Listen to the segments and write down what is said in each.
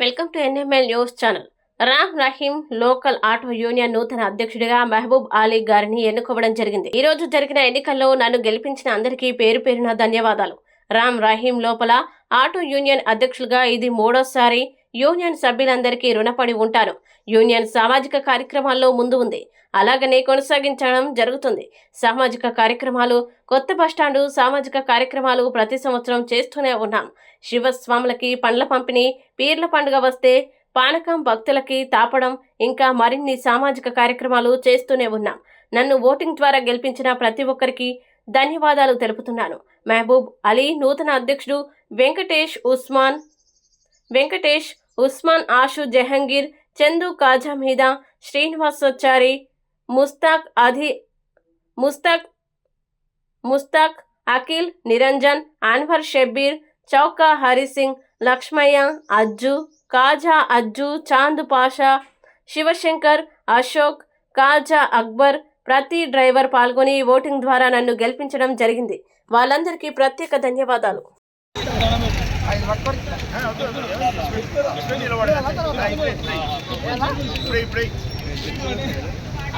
Welcome to N M L news channel. Ram Rahim local auto union నూతన అధ్యక్షుడిగా మహబూబ్ అలీ గారిని ఎన్నుకోవడం జరిగింది. ఈ రోజు జరిగిన ఎన్నికల్లో నన్ను గెలిపించిన అందరికీ పేరు పేరున ధన్యవాదాలు. రామ్ రహీం లోపల ఆటో యూనియన్ అధ్యక్షులుగా ఇది మూడోసారి యూనియన్ సభ్యులందరికీ రుణపడి ఉంటాను యూనియన్ సామాజిక కార్యక్రమాల్లో ముందు ఉంది. అలాగనే కొనసాగించడం జరుగుతుంది. సామాజిక కార్యక్రమాలు కొత్త బస్టాండు సామాజిక కార్యక్రమాలు ప్రతి సంవత్సరం చేస్తూనే ఉన్నాం. శివస్వాములకి పండ్ల పంపిణీ పీర్ల పండుగ వస్తే పానకం భక్తులకి తాపడం ఇంకా మరిన్ని సామాజిక కార్యక్రమాలు చేస్తూనే ఉన్నాం. నన్ను ఓటింగ్ ద్వారా గెలిపించిన ప్రతి ఒక్కరికి ధన్యవాదాలు తెలుపుతున్నాను. మహబూబ్ అలీ నూతన అధ్యక్షుడు వెంకటేష్ ఉస్మాన్ వెంకటేష్ ఉస్మాన్ ఆషు జహంగీర్ చందు కాజా మీద శ్రీనివాసోచారి ముస్తాక్ అధి ముస్తాక్ ముస్తాక్ అఖిల్ నిరంజన్ అన్వర్ షబ్బీర్ చౌకా హరిసింగ్ లక్ష్మయ్య అజ్జు కాజా అజ్జు చాంద్ పాషా శివశంకర్ అశోక్ కాజా అక్బర్ ప్రతి డ్రైవర్ పాల్గొని ఓటింగ్ ద్వారా నన్ను గెలిపించడం జరిగింది వాళ్ళందరికీ ప్రత్యేక ధన్యవాదాలు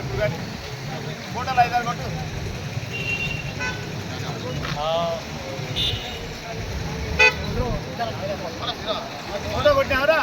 ఇప్పుడు కానీ ఫోటోలు ఐదారు కొట్టు. ఫోటో కొట్టినావరా?